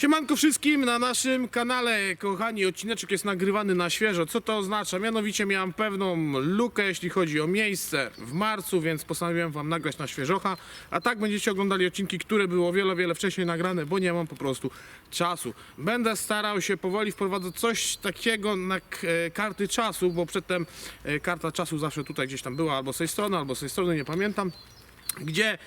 Siemanko wszystkim na naszym kanale, kochani, odcineczek jest nagrywany na świeżo. Co to oznacza? Mianowicie miałem pewną lukę, jeśli chodzi o miejsce w marcu, więc postanowiłem wam nagrać na świeżocha. A tak będziecie oglądali odcinki, które było o wiele, wiele wcześniej nagrane, bo nie mam po prostu czasu. Będę starał się powoli wprowadzać coś takiego na e, karty czasu, bo przedtem e, karta czasu zawsze tutaj gdzieś tam była, albo z tej strony, albo z tej strony, nie pamiętam gdzie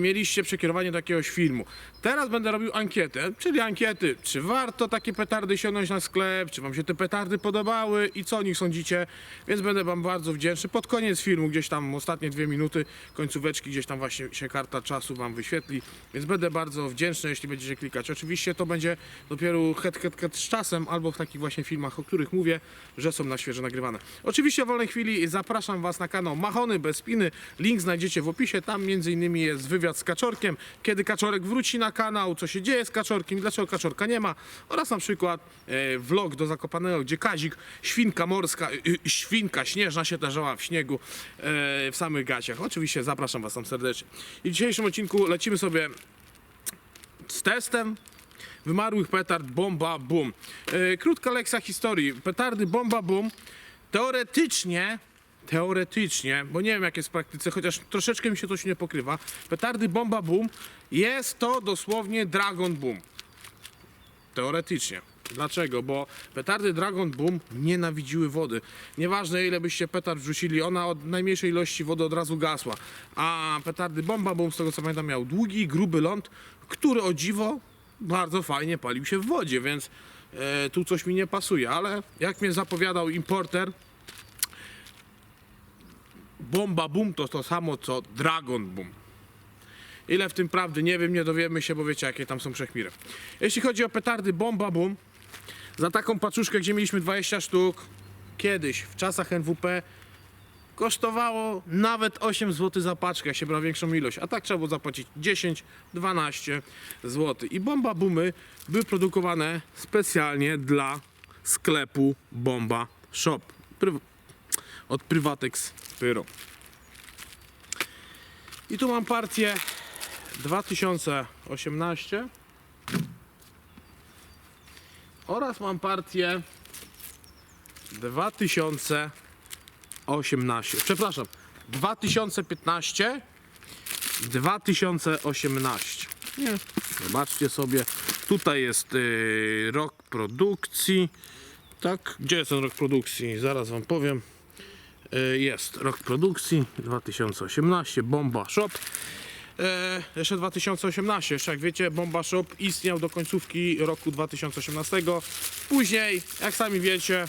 mieliście przekierowanie do jakiegoś filmu. Teraz będę robił ankietę, czyli ankiety, czy warto takie petardy sięgnąć na sklep, czy wam się te petardy podobały i co o nich sądzicie, więc będę wam bardzo wdzięczny. Pod koniec filmu, gdzieś tam ostatnie dwie minuty, końcóweczki, gdzieś tam właśnie się karta czasu wam wyświetli, więc będę bardzo wdzięczny, jeśli będziecie klikać. Oczywiście to będzie dopiero het, het, het z czasem, albo w takich właśnie filmach, o których mówię, że są na świeżo nagrywane. Oczywiście w wolnej chwili zapraszam was na kanał Machony bez spiny, link znajdziecie w opisie, tam między innymi jest wywiad z Kaczorkiem, kiedy Kaczorek wróci na kanał, co się dzieje z Kaczorkiem, dlaczego Kaczorka nie ma oraz na przykład e, vlog do Zakopanego, gdzie Kazik, świnka morska, y, y, świnka śnieżna się tarzała w śniegu e, w samych gaciach. Oczywiście zapraszam was tam serdecznie. I w dzisiejszym odcinku lecimy sobie z testem wymarłych petard bomba boom. E, krótka lekcja historii. Petardy bomba boom teoretycznie teoretycznie, bo nie wiem jak jest w praktyce, chociaż troszeczkę mi się to się nie pokrywa. Petardy bomba boom jest to dosłownie Dragon Boom. Teoretycznie. Dlaczego? Bo petardy Dragon Boom nienawidziły wody. Nieważne ile byście petard wrzucili, ona od najmniejszej ilości wody od razu gasła. A petardy Bomba Boom, z tego co pamiętam, miał długi, gruby ląd, który o dziwo bardzo fajnie palił się w wodzie, więc e, tu coś mi nie pasuje. Ale jak mnie zapowiadał importer, Bomba Boom to to samo co Dragon Boom. Ile w tym prawdy, nie wiem, nie dowiemy się, bo wiecie jakie tam są wszechmiry. Jeśli chodzi o petardy Bomba Boom, za taką paczuszkę, gdzie mieliśmy 20 sztuk, kiedyś, w czasach NWP, kosztowało nawet 8 zł za paczkę, się brał większą ilość, a tak trzeba było zapłacić 10-12 zł. I Bomba Boomy były produkowane specjalnie dla sklepu Bomba Shop od Prywatex Pyro. I tu mam partię 2018 oraz mam partię 2018. Przepraszam, 2015 2018. Nie. Zobaczcie sobie. Tutaj jest y, rok produkcji. Tak, gdzie jest ten rok produkcji? Zaraz wam powiem. Y, jest rok produkcji 2018, Bomba Shop. E, jeszcze 2018, jeszcze jak wiecie, Bomba Shop istniał do końcówki roku 2018. Później, jak sami wiecie,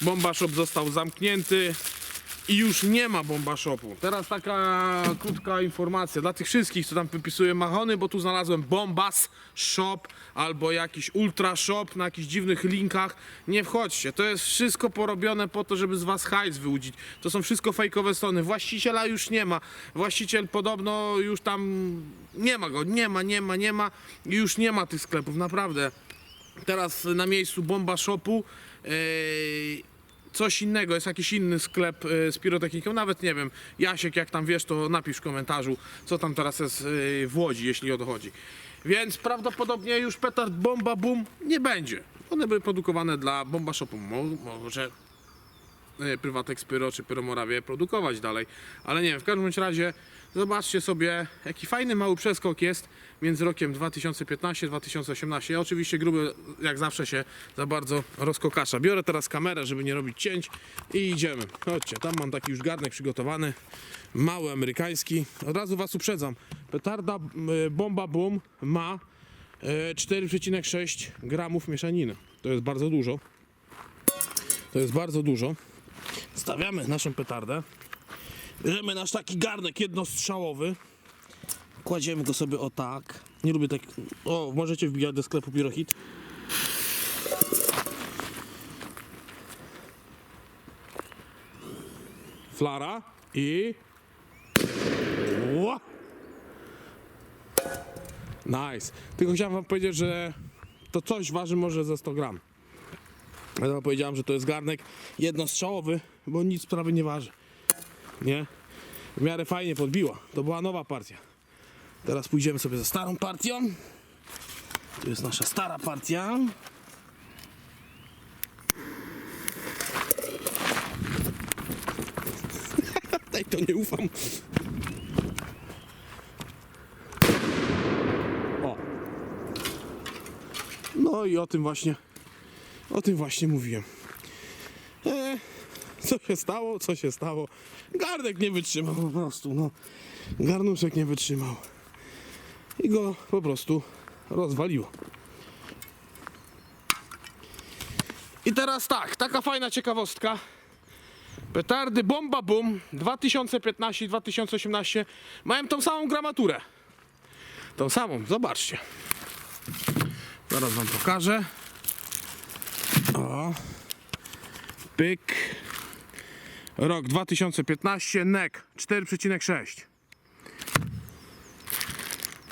Bomba Shop został zamknięty i już nie ma Bomba Shopu. Teraz taka krótka informacja dla tych wszystkich, co tam wypisują machony, bo tu znalazłem Bombas Shop albo jakiś Ultra Shop na jakichś dziwnych linkach. Nie wchodźcie, to jest wszystko porobione po to, żeby z was hajs wyłudzić. To są wszystko fejkowe strony. Właściciela już nie ma. Właściciel podobno już tam nie ma go, nie ma, nie ma, nie ma i już nie ma tych sklepów, naprawdę. Teraz na miejscu Bomba Shopu yy, coś innego, jest jakiś inny sklep e, z pirotechniką, nawet nie wiem, Jasiek, jak tam wiesz, to napisz w komentarzu, co tam teraz jest e, w Łodzi, jeśli o to chodzi. Więc prawdopodobnie już petard Bomba Boom nie będzie. One były produkowane dla Bomba Shopu. Mo- Może e, Prywatex Pyro czy Pyro Morawie produkować dalej, ale nie wiem, w każdym razie zobaczcie sobie, jaki fajny mały przeskok jest między rokiem 2015-2018. Ja oczywiście gruby, jak zawsze się za bardzo rozkokasza. Biorę teraz kamerę, żeby nie robić cięć i idziemy. Chodźcie, tam mam taki już garnek przygotowany, mały amerykański. Od razu was uprzedzam, petarda y, Bomba Boom ma y, 4,6 gramów mieszaniny. To jest bardzo dużo. To jest bardzo dużo. Stawiamy naszą petardę. Bierzemy nasz taki garnek jednostrzałowy. Kładziemy go sobie o tak. Nie lubię tak. O, możecie wbijać do sklepu Pirohit. Flara i. Ła! Nice. Tylko chciałem wam powiedzieć, że to coś waży może za 100 gram. Ja powiedziałem, że to jest garnek jednostrzałowy, bo nic prawie nie waży. Nie? W miarę fajnie podbiła. To była nowa partia. Teraz pójdziemy sobie za starą partią. Tu jest nasza stara partia. Daj to nie ufam. O. No i o tym właśnie, o tym właśnie mówiłem. E, co się stało, co się stało? Gardek nie wytrzymał po prostu, no. Garnuszek nie wytrzymał. I go po prostu rozwaliło. I teraz tak, taka fajna ciekawostka. Petardy Bomba Boom 2015 i 2018 mają tą samą gramaturę. Tą samą, zobaczcie. Zaraz wam pokażę. Pyk. Rok 2015, NEC 4,6.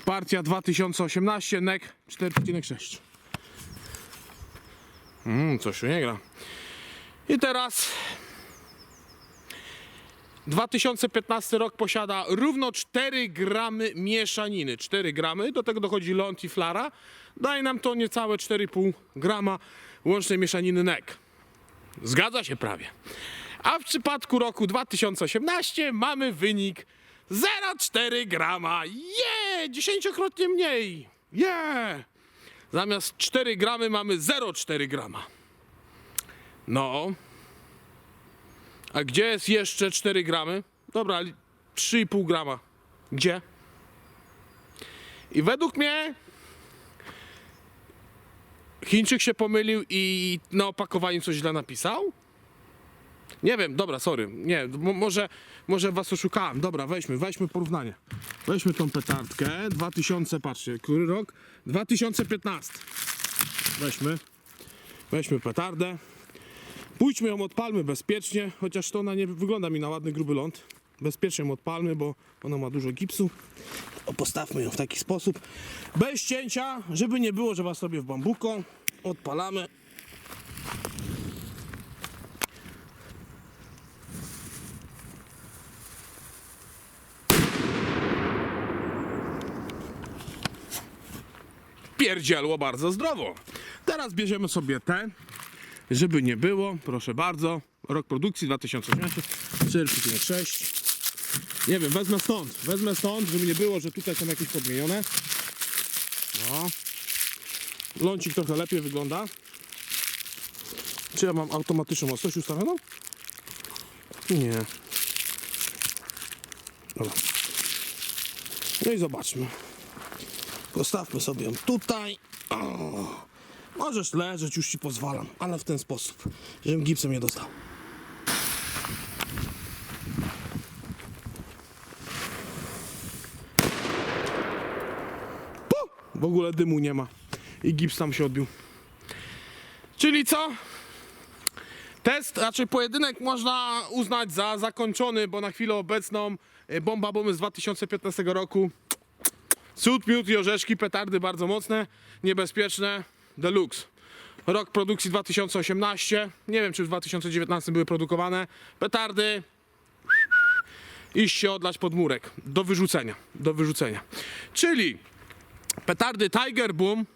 Partia 2018, NEC 4,6. Mmm, coś tu nie gra. I teraz 2015 rok posiada równo 4 gramy mieszaniny. 4 gramy, do tego dochodzi ląd i flara. Daje nam to niecałe 4,5 grama łącznej mieszaniny NEC. Zgadza się prawie. A w przypadku roku 2018 mamy wynik 0,4 grama. Je! Dziesięciokrotnie mniej. Je! Zamiast 4 gramy mamy 0,4 grama. No. A gdzie jest jeszcze 4 gramy? Dobra, li- 3,5 grama. Gdzie? I według mnie Chińczyk się pomylił i na opakowaniu coś źle napisał? Nie wiem, dobra, sorry. Nie, mo- może, może was oszukałem. Dobra, weźmy, weźmy porównanie. Weźmy tą petardkę. 2000, patrzcie, który rok? 2015. Weźmy. Weźmy petardę. Pójdźmy ją odpalmy bezpiecznie, chociaż to ona nie wygląda mi na ładny, gruby ląd. Bezpiecznie ją odpalmy, bo ona ma dużo gipsu. O, postawmy ją w taki sposób. Bez cięcia, żeby nie było, że was sobie w bambuko. Odpalamy. Pierdzielło bardzo zdrowo. Teraz bierzemy sobie te, żeby nie było, proszę bardzo. Rok produkcji 2018, 4,6. Nie wiem, wezmę stąd, wezmę stąd, żeby nie było, że tutaj są jakieś podmienione. No. Lącik trochę lepiej wygląda. Czy ja mam automatyczną ostrość ustawioną? Nie. Dobra. No i zobaczmy. Postawmy sobie ją tutaj. O, możesz leżeć, już ci pozwalam, ale w ten sposób, żebym gipsem nie dostał. W ogóle dymu nie ma i gips tam się odbił. Czyli co? Test, raczej pojedynek można uznać za zakończony, bo na chwilę obecną e, bomba bomby z 2015 roku Cud, miód i orzeszki, petardy bardzo mocne, niebezpieczne, deluxe. Rok produkcji 2018, nie wiem czy w 2019 były produkowane. Petardy, iść się odlać pod murek, do wyrzucenia, do wyrzucenia. Czyli petardy Tiger Boom,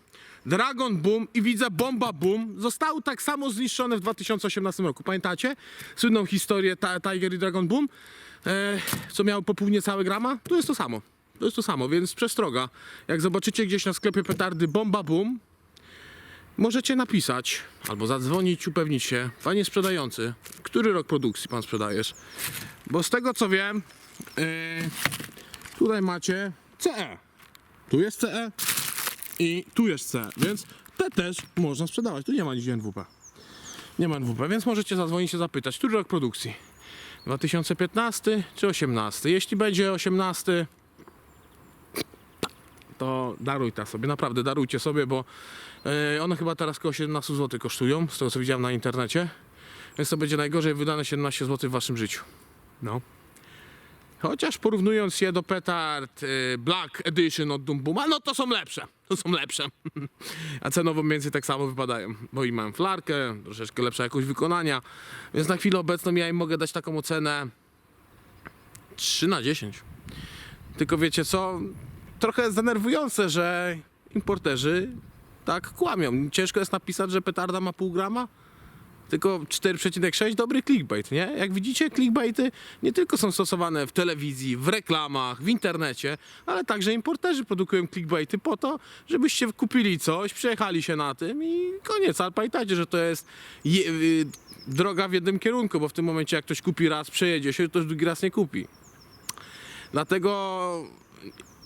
Dragon Boom i widzę Bomba Boom zostały tak samo zniszczone w 2018 roku. Pamiętacie słynną historię Tiger i Dragon Boom, e, co miały po pół niecałe grama? To jest to samo. To jest to samo, więc przestroga. Jak zobaczycie gdzieś na sklepie petardy Bomba Boom, możecie napisać albo zadzwonić, upewnić się, panie sprzedający, który rok produkcji pan sprzedajesz? Bo z tego co wiem, yy, tutaj macie CE. Tu jest CE i tu jest CE, więc te też można sprzedawać. Tu nie ma nic NWP. Nie ma NWP, więc możecie zadzwonić się zapytać, który rok produkcji? 2015 czy 18? Jeśli będzie 18, to daruj ta sobie, naprawdę darujcie sobie, bo e, one chyba teraz około 17 zł kosztują, z tego co widziałem na internecie. Więc to będzie najgorzej wydane 17 zł w waszym życiu. No. Chociaż porównując je do petard y, Black Edition od Doom Booma, no to są lepsze. To są lepsze. A cenowo mniej więcej tak samo wypadają. Bo i mam flarkę, troszeczkę lepsza jakość wykonania. Więc na chwilę obecną ja im mogę dać taką ocenę 3 na 10. Tylko wiecie co? Trochę denerwujące, że importerzy Tak, kłamią. Ciężko jest napisać, że petarda ma pół grama? Tylko 4,6 dobry clickbait, nie? Jak widzicie, clickbaity nie tylko są stosowane w telewizji, w reklamach, w internecie, ale także importerzy produkują clickbaity po to, żebyście kupili coś, przejechali się na tym i koniec. Ale pamiętajcie, że to jest je, y, droga w jednym kierunku, bo w tym momencie jak ktoś kupi raz, przejedzie się, to już drugi raz nie kupi. Dlatego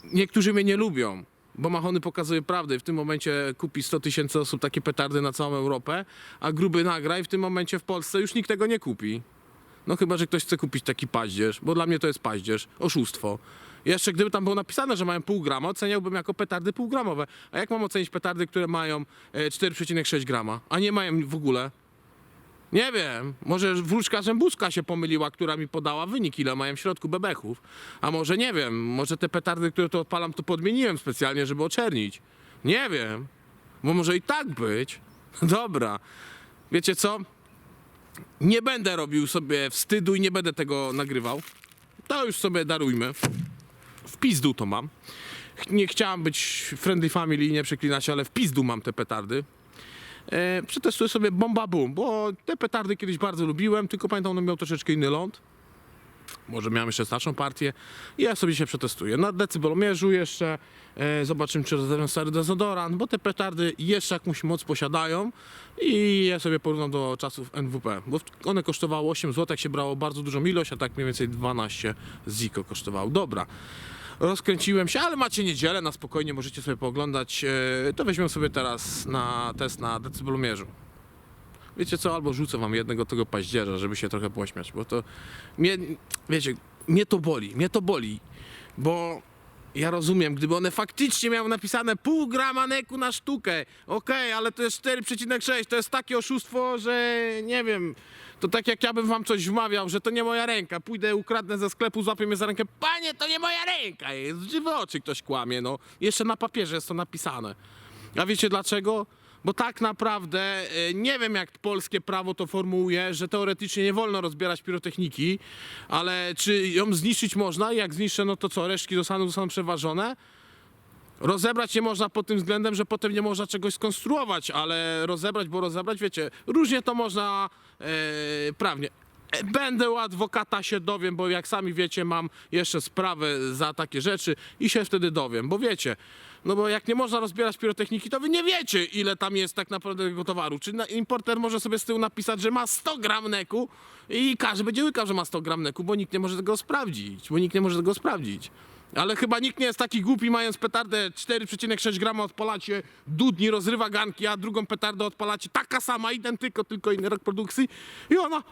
niektórzy mnie nie lubią, bo Machony pokazuje prawdę. i W tym momencie kupi 100 tysięcy osób takie petardy na całą Europę, a gruby nagra i w tym momencie w Polsce już nikt tego nie kupi. No chyba, że ktoś chce kupić taki paździerz, bo dla mnie to jest paździerz, oszustwo. Jeszcze gdyby tam było napisane, że mają pół grama, oceniałbym jako petardy półgramowe. A jak mam ocenić petardy, które mają e, 4,6 grama, a nie mają w ogóle? Nie wiem, może wróżka zębuska się pomyliła, która mi podała wynik, ile mają w środku bebechów. A może nie wiem, może te petardy, które tu odpalam, to podmieniłem specjalnie, żeby oczernić. Nie wiem, bo może i tak być. Dobra, wiecie co? Nie będę robił sobie wstydu i nie będę tego nagrywał. To już sobie darujmy. W pizdu to mam. Nie chciałem być friendly family i nie przeklinać, ale w pizdu mam te petardy. E, przetestuję sobie Bomba Boom, bo te petardy kiedyś bardzo lubiłem, tylko pamiętam, one miał troszeczkę inny ląd. Może miałem jeszcze starszą partię i ja sobie się przetestuję. Na decybelomierzu jeszcze e, zobaczymy, czy rozegram stary dezodorant, bo te petardy jeszcze jakąś moc posiadają i ja sobie porównam do czasów NWP, bo one kosztowały 8 zł, jak się brało bardzo dużą ilość, a tak mniej więcej 12 ziko kosztowało. Dobra. Rozkręciłem się, ale macie niedzielę, na spokojnie możecie sobie pooglądać. E, To weźmiemy sobie teraz na test na decybelomierzu. Wiecie co, albo rzucę wam jednego tego paździerza, żeby się trochę pośmiać, bo to mnie, wiecie, mnie to boli, mnie to boli, bo ja rozumiem, gdyby one faktycznie miały napisane pół grama neku na sztukę, okej, ale to jest 4,6, to jest takie oszustwo, że nie wiem, to tak jak ja bym wam coś wmawiał, że to nie moja ręka, pójdę, ukradnę ze sklepu, złapię mnie za rękę, panie, to nie moja ręka. Jest, w żywe oczy ktoś kłamie, no, jeszcze na papierze jest to napisane. A wiecie dlaczego? Bo tak naprawdę e, nie wiem, jak polskie prawo to formułuje, że teoretycznie nie wolno rozbierać pirotechniki, ale czy ją zniszczyć można? Jak zniszczę, no to co, resztki zostaną, zostaną przeważone? Rozebrać nie można pod tym względem, że potem nie można czegoś skonstruować, ale rozebrać, bo rozebrać, wiecie, różnie to można e, prawnie. E, Będę u adwokata się dowiem, bo jak sami wiecie, mam jeszcze sprawę za takie rzeczy i się wtedy dowiem, bo wiecie, no bo jak nie można rozbierać pirotechniki, to wy nie wiecie, ile tam jest tak naprawdę tego towaru. Czy importer może sobie z tyłu napisać, że ma 100 gram neku i każdy będzie łykał, że ma 100 gram neku, bo nikt nie może tego sprawdzić, bo nikt nie może tego sprawdzić. Ale chyba nikt nie jest taki głupi, mając petardę 4,6 grama odpalacie, dudni, rozrywa ganki, a drugą petardę odpalacie, taka sama, identyko, tylko inny rok produkcji i ona.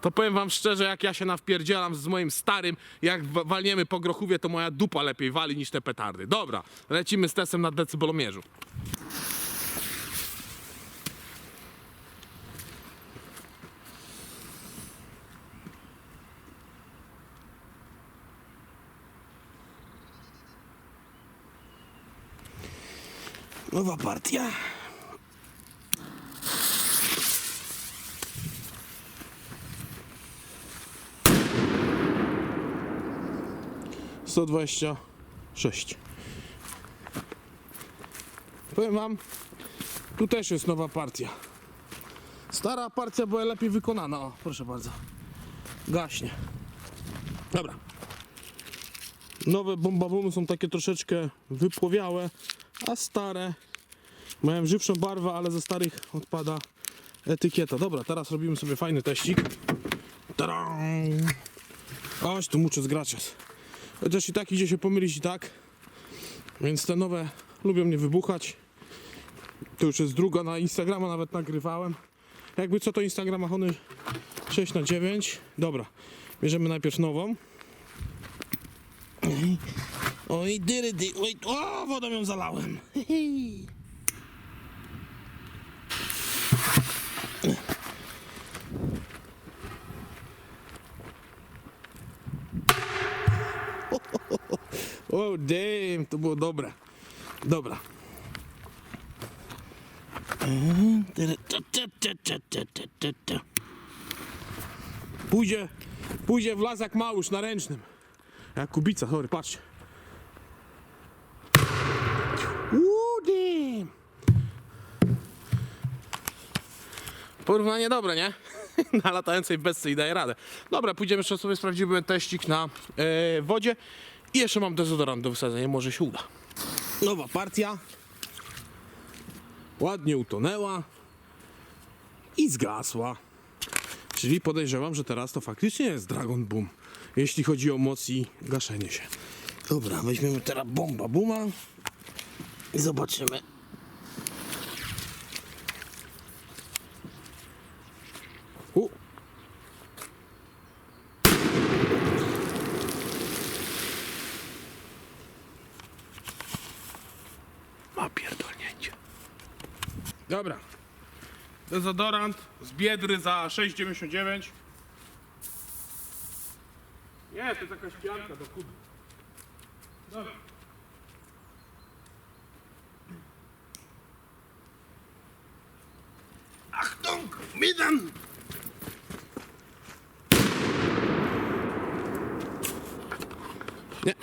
To powiem wam szczerze, jak ja się nawpierdzielam z moim starym, jak wa- walniemy po grochówie, to moja dupa lepiej wali niż te petardy. Dobra, lecimy z testem na decybelomierzu. Nowa partia. Sto dwadzieścia sześć. Powiem wam, tu też jest nowa partia. Stara partia była lepiej wykonana. O, proszę bardzo. Gaśnie. Dobra. Nowe bombabumy są takie troszeczkę wypłowiałe, a stare mają żywszą barwę, ale ze starych odpada etykieta. Dobra, teraz robimy sobie fajny teścik. Tadam! Oś, tu muszę zgrać. Chociaż i tak idzie się pomylić i tak. Więc te nowe lubią mnie wybuchać. To już jest druga na Instagrama, nawet nagrywałem. Jakby co to Instagrama Hony 6 na 9 Dobra, bierzemy najpierw nową. Oj, dyry, dy, oj, o, wodą ją zalałem. Oh damn, to było dobre. Dobra. Pójdzie, pójdzie w lazak małusz na ręcznym. Jak kubica, chory, patrz. Udy. Porównanie dobre, nie? na latającej bestii daje radę. Dobra, pójdziemy jeszcze sobie sprawdzimy teścik na yy, wodzie. I jeszcze mam dezodorant do wysadzenia, może się uda. Nowa partia. Ładnie utonęła. I zgasła. Czyli podejrzewam, że teraz to faktycznie jest Dragon Boom. Jeśli chodzi o moc i gaszenie się. Dobra, weźmiemy teraz bomba buma. I zobaczymy. U. Ma pierdolnięcie. Dobra. Dezodorant z Biedry za 6,99. Nie, to jest jakaś pianka do kudy. Dobra. Achtung, Midan! Nie.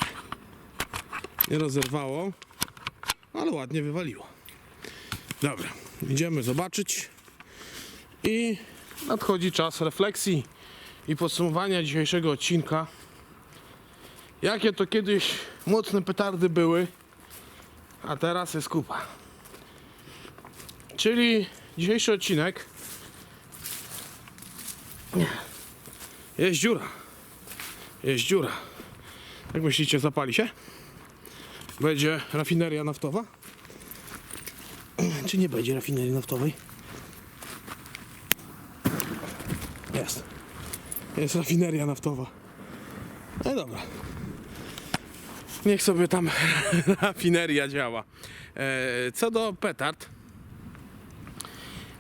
Nie rozerwało, ale ładnie wywaliło. Dobra, idziemy zobaczyć. I nadchodzi czas refleksji i podsumowania dzisiejszego odcinka. Jakie to kiedyś mocne petardy były, a teraz jest kupa. Czyli dzisiejszy odcinek jest dziura. Jest dziura. Jak myślicie, zapali się? Będzie rafineria naftowa? Czy nie będzie rafinerii naftowej? Jest. Jest rafineria naftowa. No dobra. Niech sobie tam rafineria działa. E, co do petard,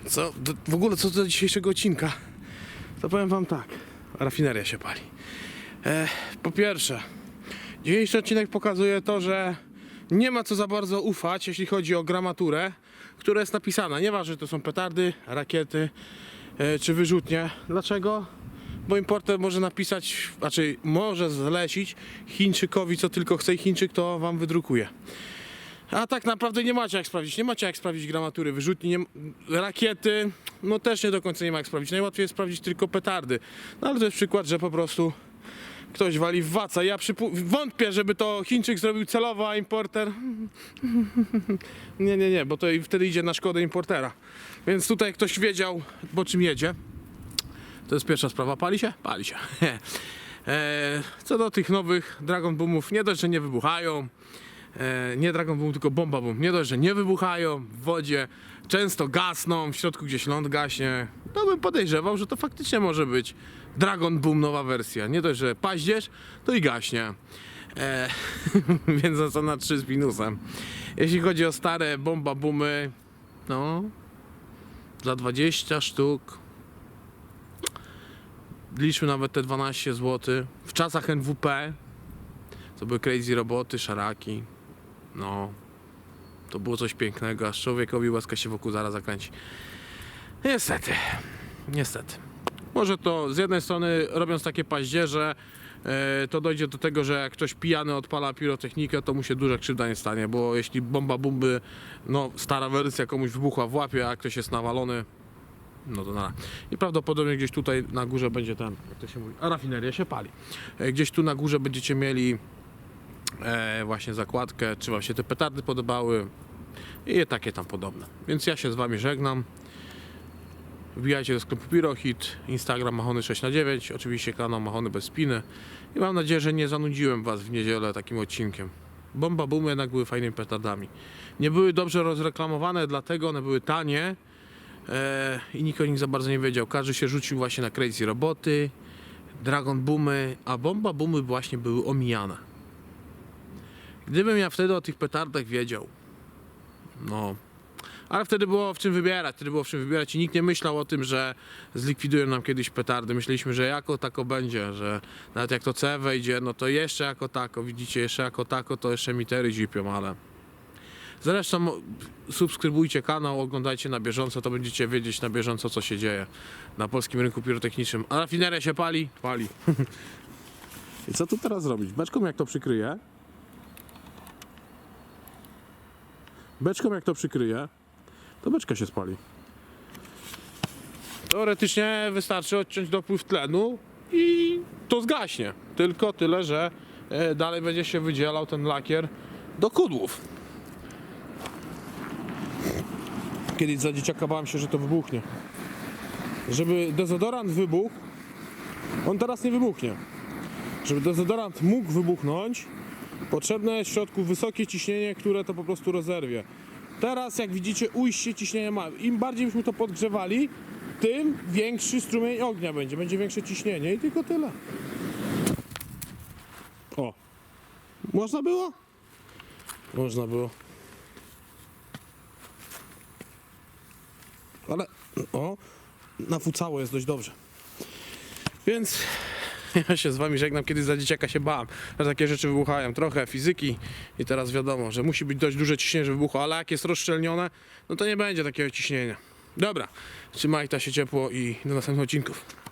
co do, w ogóle co do dzisiejszego odcinka, to powiem wam tak. Rafineria się pali. E, po pierwsze, dzisiejszy odcinek pokazuje to, że nie ma co za bardzo ufać, jeśli chodzi o gramaturę, która jest napisana. Nieważne, czy to są petardy, rakiety e, czy wyrzutnie. Dlaczego? Bo importer może napisać, znaczy może zlecić Chińczykowi co tylko chce i Chińczyk to wam wydrukuje. A tak naprawdę nie macie jak sprawdzić. Nie macie jak sprawdzić gramatury wyrzutni, nie, rakiety, no też nie do końca nie ma jak sprawdzić. Najłatwiej jest sprawdzić tylko petardy. No ale to jest przykład, że po prostu ktoś wali w waca. Ja przypu- wątpię, żeby to Chińczyk zrobił celowo, a importer... nie, nie, nie, bo to i wtedy idzie na szkodę importera. Więc tutaj ktoś wiedział, po czym jedzie. To jest pierwsza sprawa. Pali się? Pali się. e, co do tych nowych Dragon Boomów, nie dość, że nie wybuchają. E, nie Dragon Boom, tylko Bomba Boom. Nie dość, że nie wybuchają w wodzie, często gasną, w środku gdzieś ląd gaśnie. To bym podejrzewał, że to faktycznie może być Dragon Boom nowa wersja. Nie dość, że paździerz, to i gaśnie. E, więc ocena 3 z minusem. Jeśli chodzi o stare Bomba Boomy, no za 20 sztuk liczmy nawet te 12 zł. W czasach NWP to były crazy roboty, szaraki. No, to było coś pięknego, aż człowiekowi łaska się wokół zaraz zakręci. Niestety, niestety. Może to z jednej strony robiąc takie paździerze, e, to dojdzie do tego, że jak ktoś pijany odpala pirotechnikę, to mu się duża krzywda nie stanie, bo jeśli bomba bomby, no stara wersja komuś wybuchła w łapie, a ktoś jest nawalony, no to na. I prawdopodobnie gdzieś tutaj na górze będzie ten, jak to się mówi, rafineria się pali. E, Gdzieś tu na górze będziecie mieli właśnie zakładkę, czy wam się te petardy podobały i takie tam podobne. Więc ja się z wami żegnam. Wbijajcie do sklepu Pirohit, Instagram Machony 6 na 9 oczywiście kanał Machony bez spiny i mam nadzieję, że nie zanudziłem was w niedzielę takim odcinkiem. Bomba Boomy jednak były fajnymi petardami. Nie były dobrze rozreklamowane, dlatego one były tanie e, i nikt o nich za bardzo nie wiedział. Każdy się rzucił właśnie na Crazy Roboty, Dragon Boomy, a Bomba Boomy właśnie były omijane. Gdybym ja wtedy o tych petardach wiedział, no. Ale wtedy było w czym wybierać, wtedy było w czym wybierać i nikt nie myślał o tym, że zlikwidują nam kiedyś petardy. Myśleliśmy, że jako tako będzie, że nawet jak to C wejdzie, no to jeszcze jako tako, widzicie, jeszcze jako tako, to jeszcze mitery zipią, ale... Zresztą subskrybujcie kanał, oglądajcie na bieżąco, to będziecie wiedzieć na bieżąco, co się dzieje na polskim rynku pirotechnicznym. A rafineria się pali? Pali. I co tu teraz zrobić? Beczką jak to przykryję? Beczką jak to przykryję, to beczka się spali. Teoretycznie wystarczy odciąć dopływ tlenu i to zgaśnie. Tylko tyle, że e, dalej będzie się wydzielał ten lakier do kudłów. Kiedyś za dzieciaka bałem się, że to wybuchnie. Żeby dezodorant wybuchł, on teraz nie wybuchnie. Żeby dezodorant mógł wybuchnąć, potrzebne jest w środku wysokie ciśnienie, które to po prostu rozerwie. Teraz, jak widzicie, ujście ciśnienia ma. Im bardziej byśmy to podgrzewali, tym większy strumień ognia będzie. Będzie większe ciśnienie i tylko tyle. O. Można było? Można było. Ale, o, nafucało jest dość dobrze. Więc ja się z wami żegnam, kiedyś za dzieciaka się bałem, że takie rzeczy wybuchają. Trochę fizyki i teraz wiadomo, że musi być dość duże ciśnienie, żeby wybuchło, ale jak jest rozszczelnione, no to nie będzie takiego ciśnienia. Dobra, trzymajcie się ciepło i do następnych odcinków.